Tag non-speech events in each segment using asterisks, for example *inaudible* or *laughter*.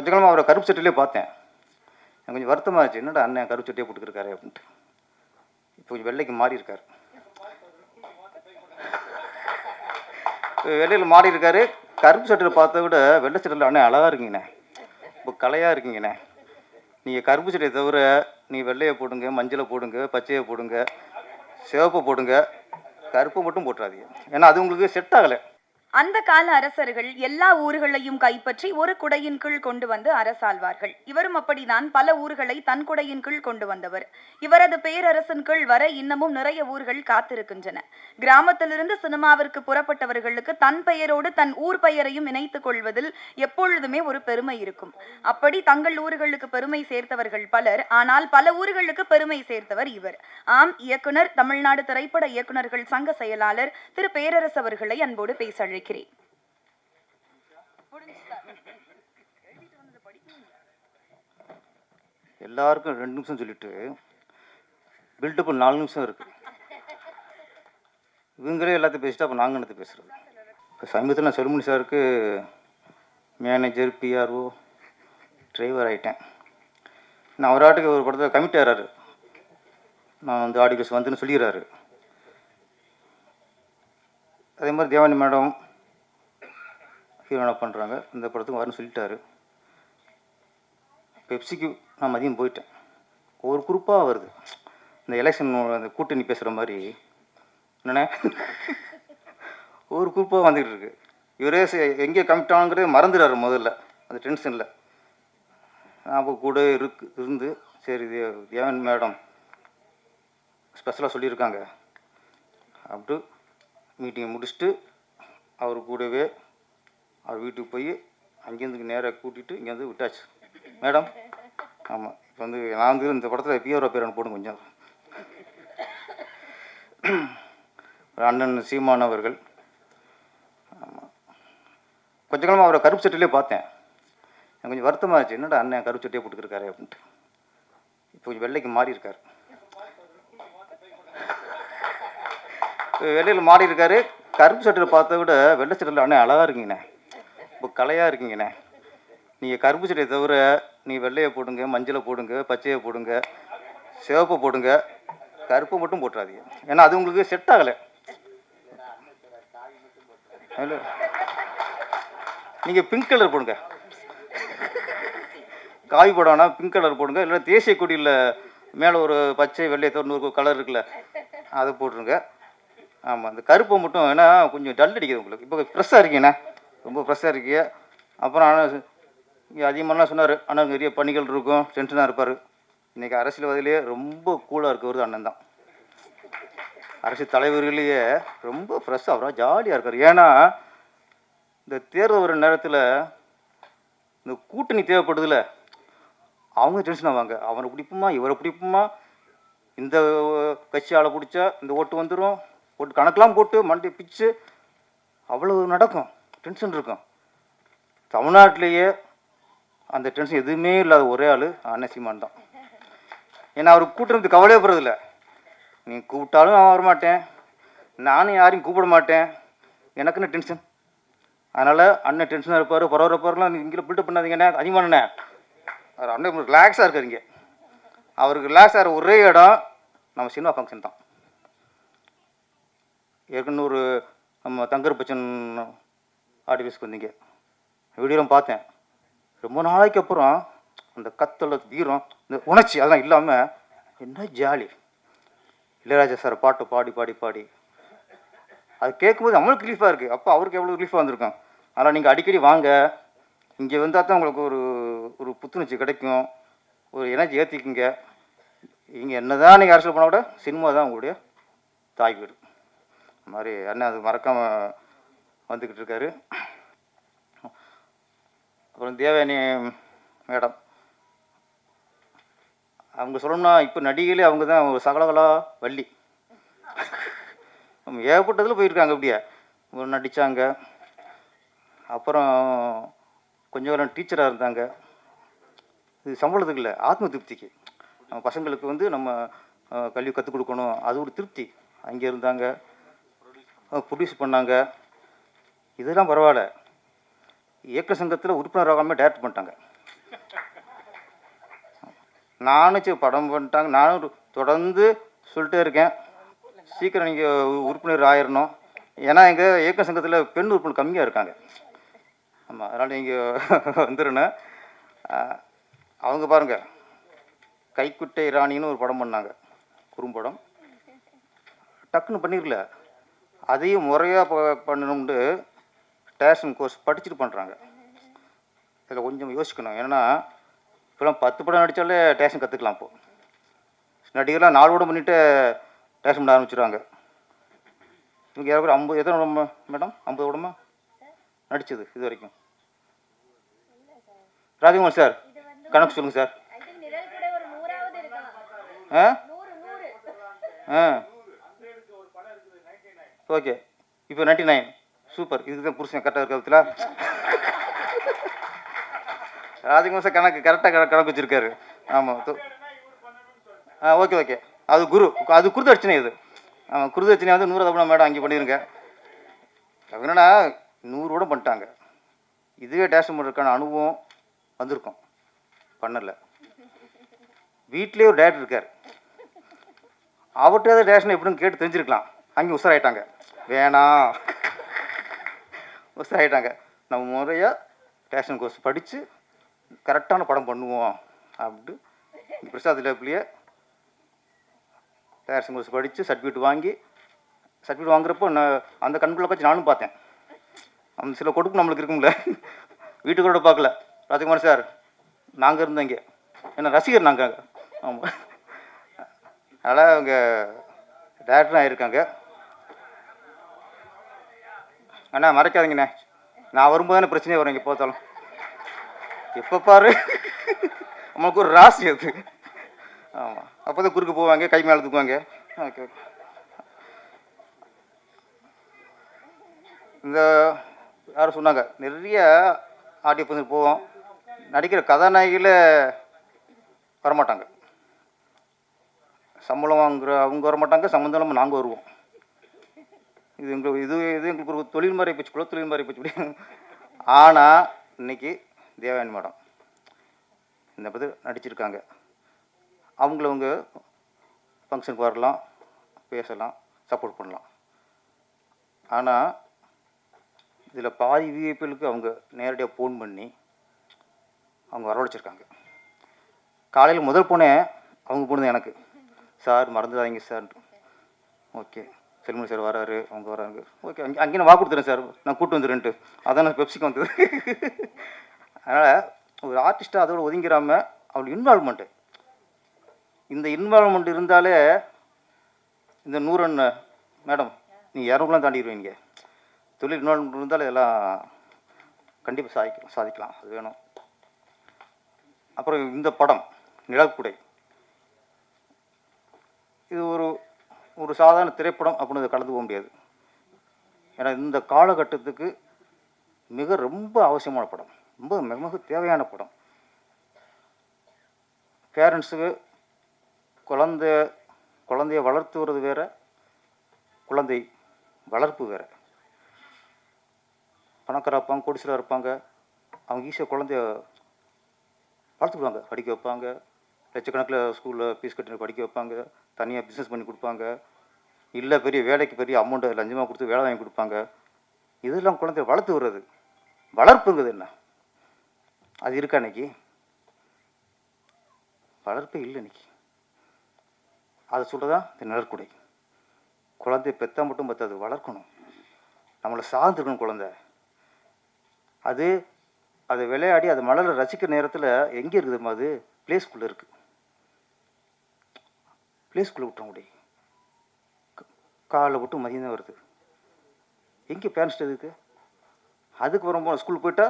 கொஞ்ச காலமாக அவரை கருப்பு சட்டையிலே பார்த்தேன். எனக்கு கொஞ்சம் வருத்தமாக இருந்துச்சு. என்னடா அண்ணன் கருப்பு சட்டையே போட்டுருக்காரு அப்படின்ட்டு. இப்போ கொஞ்சம் வெள்ளைக்கு மாறி இருக்கார். இப்போ வெள்ளையில் மாறி இருக்காரு. கருப்பு சட்டையில் பார்த்த விட வெள்ளை சட்டையில் அண்ணன் அழகாக இருக்கீங்கண்ணே. இப்போ கலையாக இருக்கீங்கண்ணே. நீங்கள் கருப்பு சட்டையை தவிர நீ வெள்ளையை போடுங்க மஞ்சளை போடுங்க பச்சையை போடுங்க சிவப்பை போடுங்க. கருப்பு மட்டும் போட்டுறாதீங்க. ஏன்னா அது உங்களுக்கு செட் ஆகலை. அந்த கால அரசர்கள் எல்லா ஊர்களையும் கைப்பற்றி ஒரு குடையின் கீழ் கொண்டு வந்து அரசாழ்வார்கள் இவரும் அப்படிதான். பல ஊர்களை தன் குடையின் கீழ் கொண்டு வந்தவர். இவரது பேரரசன் கீழ் வர இன்னமும் நிறைய ஊர்கள் காத்திருக்கின்றன. கிராமத்திலிருந்து சினிமாவிற்கு புறப்பட்டவர்களுக்கு தன் பெயரோடு தன் ஊர் பெயரையும் இணைத்துக் கொள்வதில் எப்பொழுதுமே ஒரு பெருமை இருக்கும். அப்படி தங்கள் ஊர்களுக்கு பெருமை சேர்த்தவர்கள் பலர் ஆனால் பல ஊர்களுக்கு பெருமை சேர்த்தவர் இவர். ஆம் இயக்குனர் தமிழ்நாடு திரைப்பட இயக்குனர்கள் சங்க செயலாளர் திரு. பேரரசவர்களை அன்போடு பேசழி வைக்கிறேன். எல்லாருக்கும் ரெண்டு நிமிஷம் சொல்லிட்டு பில்டப் நாலு நிமிஷம் இருக்கு. இவங்களே எல்லாத்தையும் பேசிட்டு அப்போ நாங்கள் என்னத்தை பேசுகிறது இப்போ சமீபத்தில் நான் செல்மணி சாருக்கு மேனேஜர் பிஆர்ஓ டிரைவர் ஆகிட்டேன் நான் ஒரு ஆட்டுக்கு ஒரு படத்தில் கமிட் ஆகிறாரு நான் வந்து ஆடியோஸ் வந்துன்னு சொல்லிடுறாரு. அதே மாதிரி தேவானி மேடம் ஹீரோனா பண்ணுறாங்க இந்த படத்துக்கு வரணும்னு சொல்லிட்டாரு. பெப்சிக்கு நான் மதியம் போயிட்டேன். ஒரு குரூப்பாக வருது. இந்த எலெக்ஷன் அந்த கூட்டணி பேசுகிற மாதிரி. என்னண்ணே? ஒரு குரூப்பாக வந்துக்கிட்டு இருக்கு. இவரே எங்கே கமிட் மறந்துடாரு மறந்துடுறாரு முதல்ல. அந்த டென்ஷனில் அப்போ கூட இருக்கு இருந்து சரி இது தேவன் மேடம் ஸ்பெஷலாக சொல்லியிருக்காங்க. அப்படி மீட்டிங் முடிச்சுட்டு அவர் கூடவே அவர் வீட்டுக்கு போய் அங்கேருந்து நேராக கூட்டிகிட்டு இங்கேருந்து விட்டாச்சு. மேடம்? ஆமாம் இப்போ வந்து நான் வந்து இந்த படத்தில் பியோரா பேரன் போடும் கொஞ்சம். அண்ணன் சீமான் அவர்கள். ஆமாம் கொஞ்ச காலமாக அவரை கருப்பு சட்டையிலே பார்த்தேன். எனக்கு கொஞ்சம் வருத்தமாக ஆச்சு என்னடா அண்ணன் கருப்பு சட்டியே போட்டுருக்காரு அப்படின்ட்டு. இப்போ கொஞ்சம் வெள்ளைக்கு மாறி இருக்காரு. வெள்ளையில் மாறி இருக்காரு. கருப்பு சட்டையில் பார்த்த விட வெள்ளை சட்டையில் அண்ணன் அழகாக இருக்கீங்கண்ணே. இப்போ கலையாக இருக்கீங்கண்ணே. நீங்கள் கருப்பு செடியை தவிர நீ வெள்ளையை போடுங்க மஞ்சளை போடுங்க பச்சையை போடுங்க சிவப்பை போடுங்க கருப்பை மட்டும் போட்டுறாதீங்க. ஏன்னா அது உங்களுக்கு செட் ஆகலை. நீங்கள் பிங்க் கலர் போடுங்க. காய் போடணும்னா பிங்க் கலர் போடுங்க. இல்லை தேசிய கொடியில் மேலே ஒரு பச்சை வெள்ளை தொண்ணூறு கலர் இருக்குல்ல அதை போட்டுருங்க. ஆமாம் அந்த கருப்பை மட்டும் ஏன்னா கொஞ்சம் டல் அடிக்குது உங்களுக்கு. இப்போ ஃப்ரெஷ்ஷாக இருக்கீங்கண்ணே. ரொம்ப ஃப்ரெஷ்ஷாக இருக்கீங்க. அப்புறம் ஆனால் இங்கே அதிகமாகலாம் சொன்னார் அண்ணன் நிறைய பணிகள் இருக்கும் டென்ஷனாக இருப்பார். இன்றைக்கி அரசியல்வாதியிலேயே ரொம்ப கூலாக இருக்கிறது அண்ணன் தான். அரசியல் தலைவர்களையே ரொம்ப ஃப்ரெஷ்ஷாக அவராக ஜாலியாக இருக்கார். ஏன்னா இந்த தேர்தல் வர நேரத்தில் இந்த கூட்டணி தேவைப்படுதுல அவங்க டென்ஷன் ஆவாங்க. அவனை பிடிப்புமா இவரை பிடிப்புமா? இந்த கட்சி ஆளை பிடிச்சா இந்த ஓட்டு வந்துடும் ஓட்டு கணக்கெலாம் போட்டு மண்டி பிச்சு அவ்வளோ நடக்கும். டென்ஷன் இருக்கும். தமிழ்நாட்டிலேயே அந்த டென்ஷன் எதுவுமே இல்லாத ஒரே ஆள் அன்னசிமான் தான். ஏன்னா அவர் கூட்டுறது கவலையே போகிறதில்ல நீ கூப்பிட்டாலும் நான் வரமாட்டேன். நானும் யாரையும் கூப்பிட மாட்டேன். எனக்குன்னு டென்ஷன் அதனால் அண்ணன் டென்ஷனாக இருப்பார் பரவரப்பாருலாம் இங்கே பில்டப் பண்ணாதீங்கண்ணே அதிகமானண்ணே அவர் அண்ணன் ரிலாக்ஸாக இருக்காருங்க அவருக்கு ரிலாக்ஸ் ஆகிற ஒரே இடம் நம்ம சினிமா ஃபங்க்ஷன் தான். ஏற்கனவே ஒரு நம்ம தங்கர் பச்சன் ஆடியோஸ்க்கு வந்தீங்க. வீடியோலாம் பார்த்தேன். ரொம்ப நாளைக்கு அப்புறம் அந்த கத்தல வீரம் இந்த உணர்ச்சி அதெல்லாம் இல்லாமல் என்ன ஜாலி. இளையராஜா சார் பாட்டு பாடி பாடி பாடி. அது கேட்கும்போது நம்மளுக்கு ரிலீஃபாக இருக்குது அப்போ அவருக்கு எவ்வளோ ரிலீஃபாக வந்திருக்கும். அதனால் நீங்கள் அடிக்கடி வாங்க. இங்கே வந்தால் தான் உங்களுக்கு ஒரு ஒரு புத்துணர்ச்சி கிடைக்கும். ஒரு எனர்ஜி ஏற்றிக்குங்க இங்கே என்ன தான் நீங்கள் அரசியல் பண்ணால் கூட சினிமா தான் உங்களுடைய தாய் வீடு. அது மாதிரி அண்ணன் அது மறக்காமல் வந்துக்கிட்டு இருக்காரு அப்புறம் தேவயானி மேடம். அவங்க சொல்லணும்னா இப்போ நடிகையிலே அவங்க தான் ஒரு சகலகலா வள்ளி. ஏகப்பட்டதில் போயிருக்காங்க அப்படியே. நடித்தாங்க அப்புறம் கொஞ்ச காலம் டீச்சராக இருந்தாங்க. இது சம்பளத்துக்கு இல்லை ஆத்ம திருப்திக்கு. நம்ம பசங்களுக்கு வந்து நம்ம கல்வி கற்றுக் கொடுக்கணும். அது ஒரு திருப்தி. அங்கே இருந்தாங்க. ப்ரொடியூஸ் பண்ணாங்க. இதெல்லாம் பரவாயில்ல. இயக்க சங்கத்தில் உறுப்பினர் ஆகாமல் டேரக்ட் பண்ணிட்டாங்க. நானும் சரி படம் பண்ணிட்டாங்க. நானும் தொடர்ந்து சொல்லிட்டே இருக்கேன். சீக்கிரம் நீங்கள் உறுப்பினர் ஆயிரணும். ஏன்னா எங்கள் இயக்க சங்கத்தில் பெண் உறுப்பினர் கம்மியாக இருக்காங்க. ஆமாம் அதனால் நீங்கள் வந்துடணும் அவங்க பாருங்கள் கைக்குட்டை ராணின்னு ஒரு படம் பண்ணாங்க. குறும்படம் டக்குன்னு பண்ணிடல அதையும் முறையாக பண்ணணும்ட்டு டேஷன் ஸ்டேஷன் கோர்ஸ் படிச்சுட்டு பண்ணுறாங்க இதில் கொஞ்சம் யோசிக்கணும். ஏன்னா இப்போலாம் பத்து படம் நடித்தாலே டேஷன் கற்றுக்கலாம் இப்போது நடிகர்லாம் நாலு படம் பண்ணிவிட்டு டேஷன் பண்ண ஆரம்பிச்சிடுவாங்க இவங்க யாரும் ஐம்பது எத்தனை உடம்பு மேடம்? ஐம்பது உடம்பா நடித்தது இது வரைக்கும். ராஜகுமார் சார் கணக்கு சொல்லுங்கள் சார். ஆ? ஆ. ஓகே. இப்போ நைன்டி நைன். சூப்பர். இதுக்கு தான் புருஷன் கரெக்டாக இருக்கிறதுல ராஜகுமார் கணக்கு கரெக்டாக கணக்கு வச்சுருக்காரு. ஆமாம் ஆ ஓகே ஓகே. அது குரு. அது குருது அர்ச்சனை இது. ஆமாம் குருது வந்து நூறு தப்பு மேடம் அங்கே பண்ணிடுங்க என்னடா என்னன்னா நூறு கூட பண்ணிட்டாங்க. இதுவே டேஷன் பண்ணுறதுக்கான அனுபவம் வந்திருக்கும். பண்ணலை. வீட்லேயே ஒரு டேரக்டர் இருக்கார். அவர்கிட்ட டேஷன் எப்படின்னு கேட்டு தெரிஞ்சிருக்கலாம். அங்கே உஷாராயிட்டாங்க. வேணாம். உஷாராயிட்டாங்க நம்ம முறையாக டேஷன் கோர்ஸ் படித்து கரெக்டான படம் பண்ணுவோம் அப்படின்ட்டு பிரசாத் லேப்லேயே டேஷன் கோர்ஸ் படித்து சர்டிஃபிகேட் வாங்கி சர்டிஃபிகேட் வாங்குறப்போ நான் அந்த கண்குள்ள வச்சு நானும் பார்த்தேன். அந்த சில கொடுப்பு நம்மளுக்கு இருக்கும்ல. வீட்டுக்கூட பார்க்கல. ராஜகுமார் சார் நாங்கள் இருந்தோம் இங்கே. ஏன்னா ரசிகர் நாங்கள் ஆமாம் அதனால் அவங்க டேரக்டரும் ஆகியிருக்காங்க அண்ணா மறைக்காதீங்கண்ணே. நான் வரும்போது தானே பிரச்சனையே வரும் இங்கே போத்தாலும் எப்போ பாரு? நம்மளுக்கு ஒரு ராசி அது. ஆமாம் அப்போ தான் குறுக்கு போவாங்க கை மேலே தூக்குவாங்க. Okay okay. இந்த யாரும் சொன்னாங்க நிறைய ஆட்டி பசங்க போவோம். நடிக்கிற கதாநாயகியில் வரமாட்டாங்க. சம்பளம் வாங்குற அவங்க வரமாட்டாங்க சம்மந்தம் இல்லாமல் நாங்கள் வருவோம். இது எங்களுக்கு இது இது எங்களுக்கு ஒரு தொழில் மாதிரி போச்சு குல தொழில் மாதிரி போச்சு. ஆனால் இன்னைக்கு தேவயானி மேடம். இந்த பற்றி நடிச்சிருக்காங்க. அவங்களவங்க ஃபங்க்ஷனுக்கு வரலாம் பேசலாம் சப்போர்ட் பண்ணலாம். ஆனால் இதில் பாதி விஐபிகளுக்கு அவங்க நேரடியாக ஃபோன் பண்ணி அவங்க வரவழைச்சிருக்காங்க. காலையில் முதல் போனே அவங்க போனது எனக்கு. சார் மறந்துடாதீங்க சார். ஓகே. செல்மணி சார் வராரு அவங்க வராங்க. ஓகே அங்கே அங்கே நான் வா கொடுத்துறேன் சார் நான் கூட்டு வந்துடுறேன்ட்டு. அதான் நான் பெப்சிக்கு வந்தது. *laughs* அதனால் ஒரு ஆர்டிஸ்ட்டாக அதோட ஒதுங்கிறாமல் அவள் இன்வால்மெண்ட்டு இந்த இன்வால்மெண்ட் இருந்தாலே இந்த நூறன் மேடம் நீ இரநூறுலாம் தாண்டிடுவீங்க தொழில் இன்வால்மெண்ட் இருந்தாலே எல்லாம் கண்டிப்பாக சாதிக்கலாம் சாதிக்கலாம். அது வேணும். அப்புறம் இந்த படம் நிலக்குடை இது ஒரு ஒரு சாதாரண திரைப்படம் அப்படின்னு இதை கலந்து போக முடியாது. ஏன்னா இந்த காலகட்டத்துக்கு மிக ரொம்ப அவசியமான படம். ரொம்ப மிக மிக தேவையான படம். பேரண்ட்ஸுக்கு குழந்த குழந்தைய வளர்த்துவது வேற குழந்தை வளர்ப்பு வேற. பணக்கார இருப்பாங்க கொடிசலாக இருப்பாங்க. அவங்க ஈஸியாக குழந்தைய வளர்த்துக்குவாங்க படிக்க வைப்பாங்க. லட்சக்கணக்கில் ஸ்கூலில் ஃபீஸ் கட்டி படிக்க வைப்பாங்க. தனியாக பிஸ்னஸ் பண்ணி கொடுப்பாங்க. இல்லை பெரிய வேலைக்கு பெரிய அமௌண்ட்டை லஞ்சமாக கொடுத்து வேலை வாங்கி கொடுப்பாங்க. இதெல்லாம் குழந்தைய வளர்த்து விடுறது. வளர்ப்புங்கிறது என்ன? அது இருக்கா இன்னைக்கு? வளர்ப்பே இல்லை இன்னைக்கு. அதை சொல்கிறதா இந்த நிழற்குடை. குழந்தைய பெற்றா மட்டும் பத்தாது வளர்க்கணும். நம்மளை சார்ந்துருக்கணும் குழந்தை. அது அதை விளையாடி அது மலரை ரசிக்கிற நேரத்தில் எங்கே இருக்குதுமா அது? பிளேஸ்குள்ளே இருக்குது பிளேஸ்குள்ளே விட்டோம் விட்டுற முடியும். காலைல விட்டு மதியம் தான் வருது. எங்கே பேரண்ட்ஸ் இதுக்கு அதுக்கு வரும்போது ஸ்கூல் போயிட்டா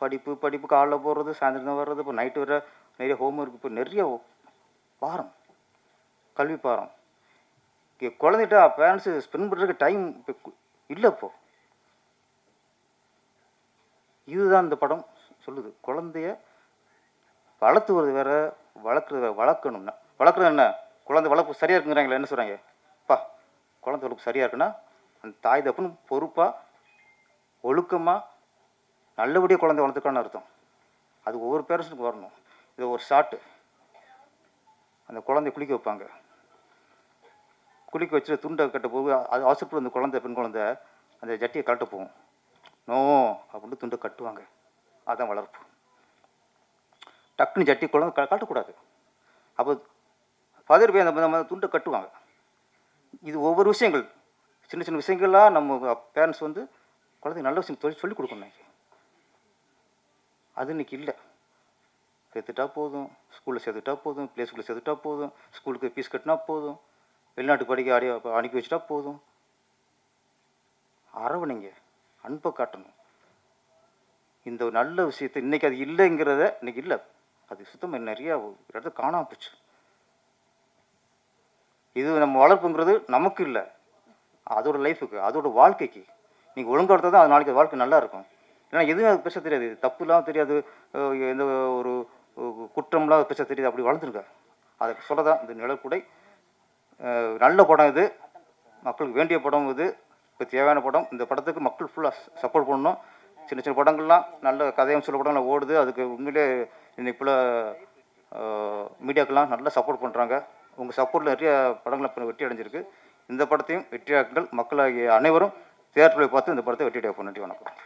படிப்பு படிப்பு காலைல போடுறது சாயந்தரம் தான் வர்றது இப்போ நைட்டு வர நிறைய ஹோம்ஒர்க் இப்போ நிறைய பாரம். கல்வி பாரம். இங்கே குழந்தைகிட்ட பேரண்ட்ஸு ஸ்பெண்ட் பண்ணுறதுக்கு டைம் இப்போ இல்லை இப்போ. இதுதான் இந்த படம் சொல்லுது. குழந்தைய வளர்த்துவது வேற வளர்க்குறது வேற வளர்க்கணும்னா வளர்க்குறது என்ன? குழந்தை வளர்ப்பு சரியாக இருக்குங்கிறாங்களே என்ன சொல்கிறாங்க பா குழந்தை வளர்ப்பு சரியாக இருக்குன்னா அந்த தாய் தப்புன்னு பொறுப்பாக ஒழுக்கமாக நல்லபடியாக குழந்தை வளர்த்துக்கணும்னு அர்த்தம். அது ஒவ்வொரு பேரண்ட்ஸுக்கு வரணும். இது ஒரு ஷாட்டு அந்த குழந்தைய குளிக்க வைப்பாங்க. குளிக்க வச்சு துண்டை கட்ட போது அது அவசரப்பட்டு அந்த குழந்தை பெண் குழந்தை அந்த ஜட்டியை கழட்ட போகும். நோ அப்படின்னு துண்டை கட்டுவாங்க. அதுதான் வளர்ப்பு. டக்குன்னு ஜட்டி குழந்தை க கட்டக்கூடாது அப்போ பதிர் போய் அந்த துண்டை கட்டுவாங்க. இது ஒவ்வொரு விஷயங்கள். சின்ன சின்ன விஷயங்கள்லாம் நம்ம பேரண்ட்ஸ் வந்து குழந்தைங்க நல்ல விஷயம் சொல்லி சொல்லிக் கொடுக்கணும் இன்னைக்கு. அது இன்னைக்கு இல்லை. சேர்த்துட்டா போதும். ஸ்கூலில் சேர்த்துட்டா போதும். ப்ளே ஸ்கூலில் சேர்த்துட்டா போதும். ஸ்கூலுக்கு ஃபீஸ் கட்டினா போதும். வெளிநாட்டு படிக்க அடி அனுப்பி வச்சுட்டா போதும். அரவணைங்க. அன்பை காட்டணும். இந்த நல்ல விஷயத்தை இன்னைக்கு அது இல்லைங்கிறத இன்னைக்கு இல்லை. அது சுத்தமாக நிறையா இடத்த காணாம போச்சு. இது நம்ம வளர்ப்புங்கிறது நமக்கு இல்லை. அதோட லைஃபுக்கு அதோட வாழ்க்கைக்கு. நீங்கள் ஒழுங்காக எடுத்தால் தான் அது நாளைக்கு அது வாழ்க்கை நல்லா இருக்கும். ஏன்னா எதுவும் அது பேச தெரியாது. தப்புலாம் தெரியாது. எந்த ஒரு குற்றம்லாம் பேச தெரியாது. அப்படி வளர்ந்துருங்க. அதை சொல்ல தான் இந்த நிழற்குடை. நல்ல படம் இது. மக்களுக்கு வேண்டிய படம் இது. இப்போ தேவையான படம். இந்த படத்துக்கு மக்கள் ஃபுல்லாக சப்போர்ட் பண்ணணும். சின்ன சின்ன படங்கள்லாம் நல்ல கதையும் சில படங்கள்லாம் ஓடுது. அதுக்கு உண்மையிலே இன்னைக்கு போல் மீடியாக்கெல்லாம் நல்லா சப்போர்ட் பண்ணுறாங்க உங்கள் சப்போர்ட்டில் நிறைய படங்கள் இப்போ வெற்றி அடைஞ்சிருக்கு. இந்த படத்தையும் வெற்றியாக்குங்கள். மக்களாகிய அனைவரும் தேட்டரில் பார்த்து இந்த படத்தை வெற்றி அடைய நன்றி வணக்கம்.